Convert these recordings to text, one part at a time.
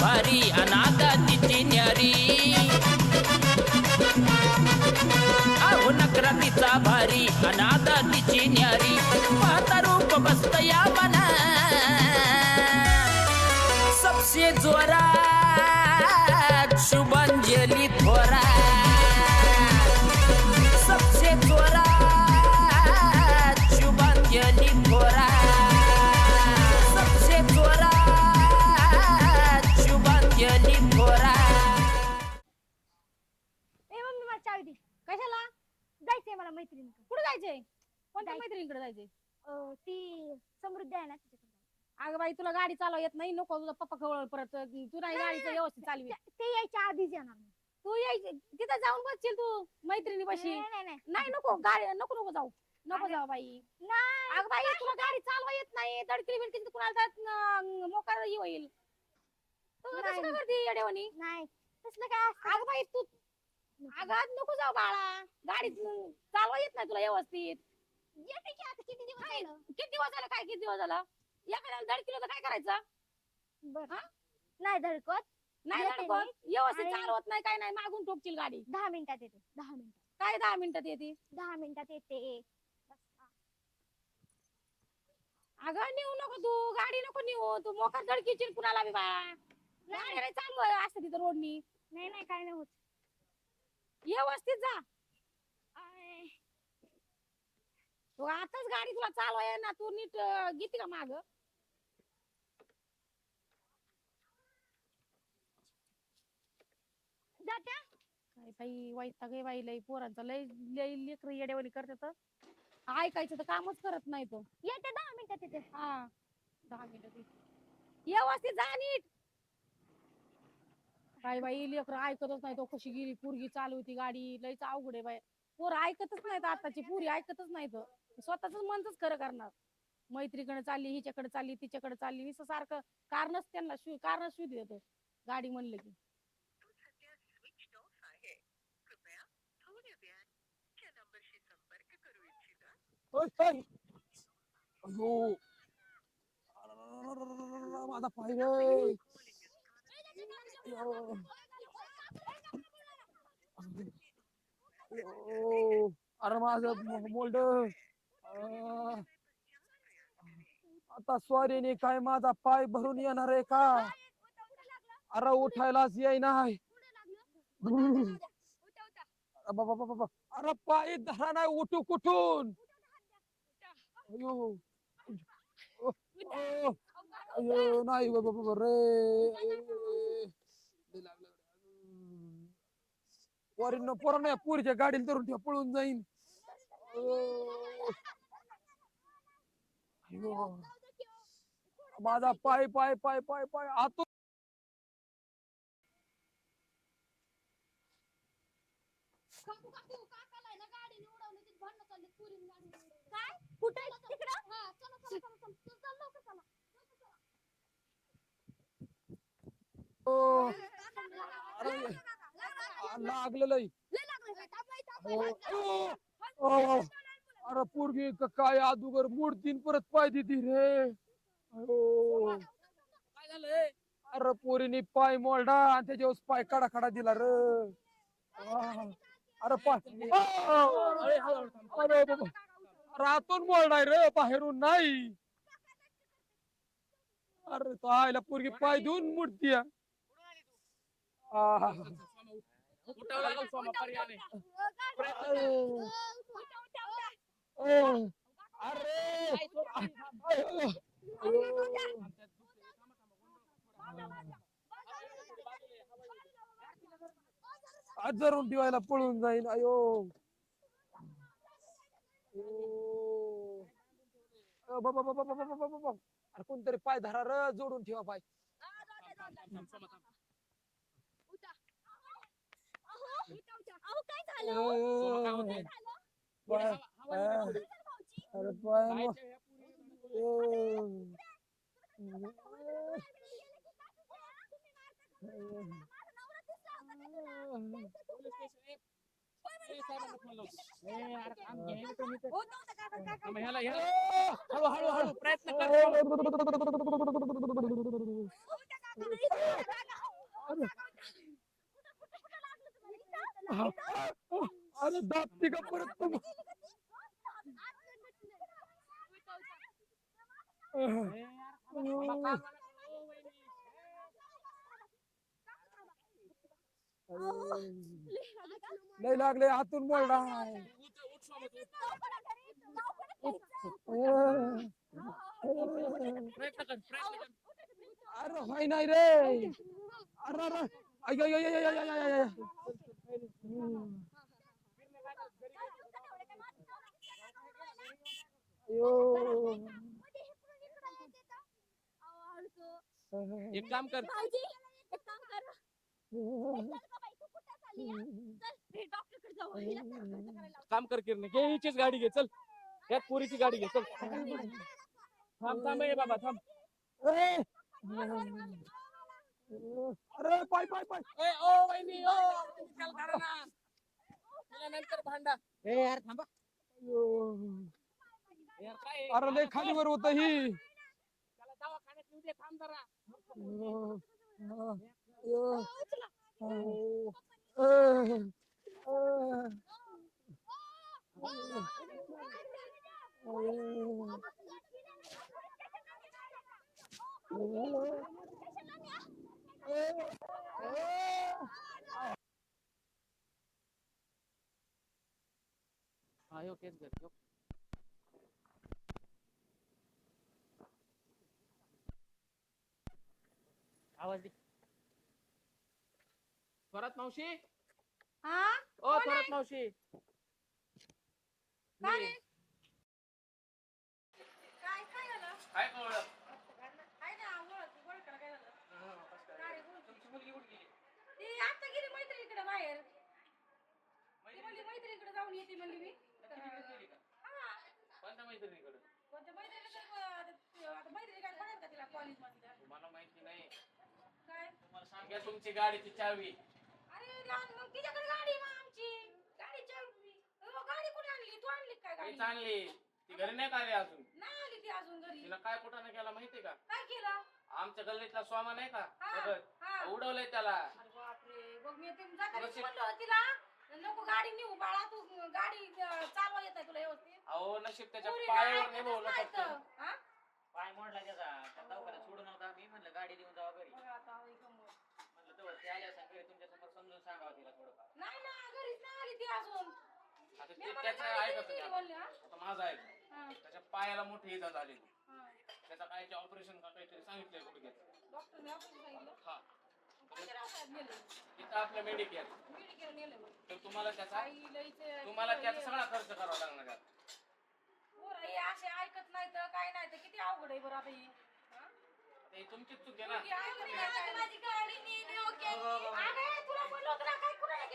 भारी अनादा तिची न्यारी. आहो नकरा तिचा भारी अनाथा तिची न्यारी. पाहता रूप बसत या मना सबसे जोरा पाहिजे. ती समृद्धी आहे ना तिच्याकडे. अगं बाई तुला गाडी चालवा येत नाही नको तुझा पप्पा खवळ परत. तू नाही गाडी व्यवस्थित चालवी ते यायच्या आधीच येणार तू यायची तिथं जाऊन बसशील तू मैत्रिणी बशी नाही, नको गाडी नको नको जाऊ. नको जाऊ बाई. अगं बाई तुला गाडी चालवा येत नाही. दडकली बिडकली तर कुणाला मोकार होईल. नाही. नाही. अगं बाई तू अगं नको जाऊ बाळा. गाडी चालवा येत नाही तुला व्यवस्थित. येते की आता किती दिवस झालं? किती दिवस झालं? काय किती दिवस झाला? एखाद्याला दड किलो तर काय करायचं? नाही धडकत नाही धडकत व्यवस्थित आणि- चालवत नाही काय नाही मागून ठोकतील गाडी. दहा मिनिटात येते दहा मिनिटात. काय दहा मिनिटात येते? दहा मिनिटात येते. अगं नेऊ नको तू गाडी नको नेऊ. तू मोकार धडकीची कुणाला बी बा गाडी चालू असते तिथं रोडनी. नाही नाही काय नाही होत. व्यवस्थित जा. तू आताच गाडी तुला चालवाय ना तू नीट गीती का माग? जात्या बाई लई पोरांचा लय लय लेकर येड्यावानी करते तर. ऐकायचं तर कामच करत नाही तो. येते दहा मिनिटात येते हा. दहा मिनिटं व्यवस्थित जा नीट. काय बाई लेकर ऐकतच नाही तो कशी गेली पोरगी चालू होती गाडी लयच अवघड आहे बाई. पोर ऐकतच नाही आताची पुरी ऐकतच नाही तो स्वतःच मनच खरं करणार. मैत्रीकडे चालली हिच्याकडे चालली तिच्याकडे चालली निसं सारखं कारणच त्यांना शू कारण शू देत गाडी म्हणलं की. माझा अरे माझ मोल्ड. आता स्वारीने काय माझा पाय भरून येणार आहे का? अरे उठायलाच येई नाही. बाबा बाबा बाबा. अरे पाय धरा नाही उठू कुठून? अयो. ओ, अयो नाही बाबा बाबा रे. लय लागलं. नाही पोरींनो पोरांना पुरीच्या गाडीला धरून ठेव पळून जाईन. अयो. अयो. माझा पाय पाय पाय पाय पाय आतो काकू काकू काकाला आहे ना गाडीने उडवलं तिथे भांडणं चालली पुरीन गाडीने काय? कुठे तिकडं? हा चला चला चला चला. चल चल लवकर चला. ओ, अरे आ, लागलं लय काय ओ, ओ. अरे पोरगी क- काय अदुगर मोडतीन परत पाय देती रे. अयो. काय झालंय? अरे पोरीने पाय मोडला आणि त्याच्यावर पाय काढा काढा दिला रे. अरे पाय अरे हळूहळू थांब. अरे बाबा अरे आतून मोडलाय रे बाहेरून नाही. अरे तो आयला पोरगी पाय देऊन मुडती उठावं लागेल सोमा पर्याय नाही. अरे. आज जरून ठेवायला पळून जाईन अयो. बाबा बाबा बाबा बाबा बाबा अरे कोणतरी पाय धरा र जोडून ठेवा पाय. अरे पाय हळूहळू प्रयत्न करतो अरे दाब तिघा परत लय लागले हातून मोरडा अरे होय नाही रे. अरे अरे. अयो अय, अय, अय, अय, अय, अय, अय. अयो. एक काम कर. भाऊजी एक काम कर. चल का बाई, तू कुठं चालली, हा? चल, हे डॉक्टरकडे जाऊ हिला खर्च करायला लावू. काम कर किरण घे हिचीच गाडी घे. चल. यात पोरीची गाडी घे. चल. थांब थांब ए बाबा थांब. ए. अरे पाय पाय पाय. ए ओ वहिनी ओ. चल काढा ना. तिला नंतर भांडा. ए यार थांबा. यार काय? अरे लय खालीवर होत ही. त्याला दवाखान्यात नेऊ दे. थांब जरा. अयो. अयो. अयो. अयो. अयो. अयो. हा यो केस घर यो. आवाज दे. स्वरात मावशी? हा? ओ स्वरात मावशी. काय रे? काय काय झालं? काय कळलं काय ना ओळख ओळखायला काय झालं? काय रे, बोल. तुमची मुलगी कुठे गेली? ती आता गेली मैत्रिणीकडे बाहेर. ती म्हणली मैत्रिणीकडे जाऊन येते म्हणली मी. नक्की तिकडेच गेली का? हा. कोणत्या मैत्रिणीकडे कोणत्या मैत्रिणीकडे आता आता मैत्रिणी काय म्हणत का तिला कॉलेज मधल्या तुम्हाला माहिती नाही काय सांगा तुमची गाडीची चावी. अरे लहान मग तिच्याकडे गाडी आहे मग आमची. गाडी चालवी अहो, गाडी कुठे आणली? तू आणली काय गाडी? आणली. ती घरी नाही का आली अजून. नाही आली ती अजून घरी. तिला काय कुठं केला माहितीये का? काय केलं? आमच्या गल्लीतला स्वामा नाही का? हा, भगत, हा. उडवलंय त्याला. अरे बापरे. बघ मी ते जाताना नशीब- म्हणलं होतं तिला नको गाडी नेऊ बाळा तू गाडी अं, चालवा येत आहे तुला व्यवस्थित. अहो नशीब त्याच्या पोरीला पायावर ऐकतच नाही फक्त. हा? पाय मोडला त्याचा. त्या दवाखान्यात सोडून नव्हता. मी म्हणलं गाडी देऊन जावा घरी. बघा आता, ही गंमत. म्हणलं तेवढं ते आल्या असं घरी तुमच्यासमोर समजून सांगावं तिला थोडंफार नाही ना घरीच नाही आली ती अजून आता मी ते म्हणलं त्याचं गाडी ऐकत दिली होता. म्हणले, हा? आता माझं ऐक हा, त्याच्या पायाला मोठी इजा झाली हा. त्याचा काय ऑपरेशन का काहीतरी सांगितलंय गुडघ्यात डॉक्टरने आपण सांगितलं हा कोणत्या दवाखान्यात नेलं? तिथं आपलं मेडिकेअर मेडिकेल नेलं मग. तर तुम्हाला त्याचा आई लईच- तुम्हाला त्याचा सगळा खर्च करावा लागणार आहे. पोरं हे असे ऐकत नाही तर काय नाही तर किती अवघड आहे बरं आता ही हा? आता ही चूक आहे ना. अगं, तुला ना, काय कुणाला?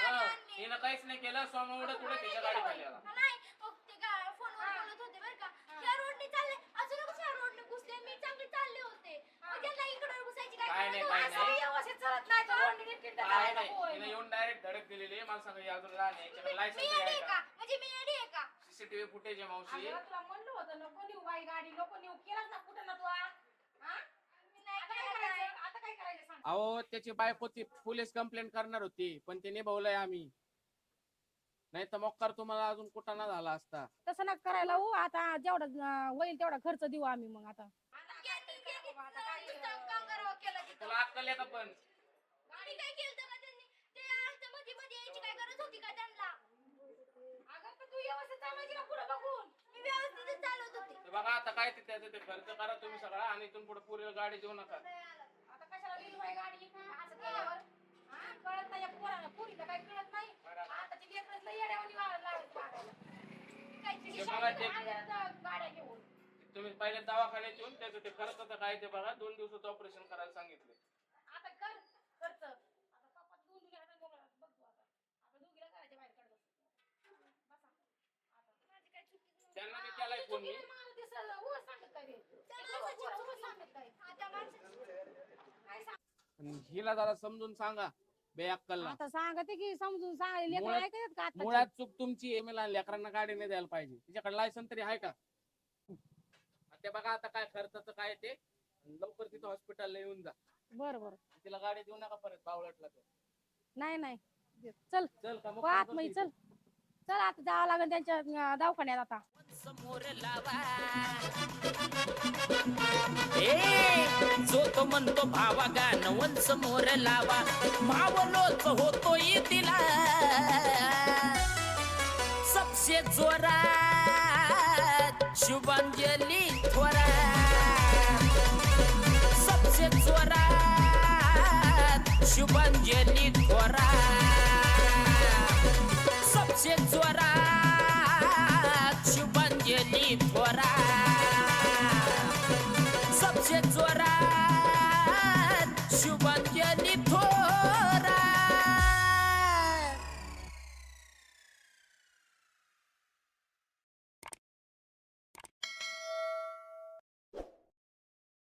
हा, हिनं काहीच नाही केलं स्वामा उडत उडत त्याच्या गाडी खाली आला काय नाही काय असं नाही. व्यवस्थित चालत नाही तर रोडने नीटनीट काय करायला नाही नको होय. हिनं येऊन डायरेक्ट धडक दिलेली आहे. मला सांगा ही अजून लहान आहे याच्याकडे लायसन्स आहे का? सीसीटीव्ही फुटेज आहे मावशी. अगं, तुला म्हणलं होतं नको नेऊ बाई गाडी नको नेऊ केलास ना कुठं ना तू हा? हा? आता काय करायचं? आता काय करायचं सांग? अहो त्याची बायको ती पोलीस कंप्लेंट करणार होती पण ते निभावलंय आम्ही. नाही तर मोक्कार तुम्हाला अजून कुठं ना झाला असता. तसं नका करायला हो आता जेवढा अं, होईल तेवढा खर्च देऊ आम्ही मग आता. तुला अक्कल आहे का पण? गाडी काय केलं का त्यांनी? ते असं मध्ये मध्ये यायची काय गरज होती का त्यांना? तू व्यवस्थित चालवायची ना पुढं बघून? मी व्यवस्थितच चालवत होते. ते बघा आता काय ते त्याचं ते खर्च करा तुम्ही सगळा आणि इथून पुढे पुरेल गाडी देऊ नका. आता कशाला गेली बाई गाडी? असं केल्यावर? हा? कळत नाही या पोराला. पुरीला काही कळत नाही. आताची लेकरं लई येड्यावानी वा- लागत वागायला. काहीतरी ते बघा ते- आल्या तर गाड्या घेऊन. तुम्ही पहिले दवाखान्यात येऊन त्याचं ते खर्च काय ते बघा. दोन दिवसाचं ऑपरेशन करायला सांगितलं आता कर खर्च आता पप्पा दोन दुगे हातात मोकळा बघ तू आता आता दोघीला करायच्या बाहेर काढ बस बसा माझी काय चुकी नाही. त्यांना मी केलाय फोन मी चुकीने मला ते सगळं उगाच सांगत काय रे त्या ते माणसाची उगाच चुकी. सांगत काय हा, त्या माणसाची काय सांग आणि हिला जरा समजून सांगा बेअक्कलला. आता सांगते की समजून सांग. लेकरं मुळात- ऐकतात का आता मुळात चूक तुमची आहे मला लेकरांना गाडी नाही द्यायला पाहिजे. तिच्याकडे लायसन तरी आहे का? ते बघा आता काय खर्चाचं काय ते. लवकर तिथं हॉस्पिटलला येऊन जा. बरं बरं. तिला गाडी देऊ नका परत बावळटला तर. नाही नाही. चल. पाहत मी चल. चल आता जावं लागेल त्यांच्या अं, दवाखान्यात आता. समोर लावा ए जो तो म्हणतो भावा गाणवन समोर लावा. भावलोच होतो तिला. सबसे जोरात शुभांजली थोरात सबसे जोरात शुभांजली थोरात सबसे जोरात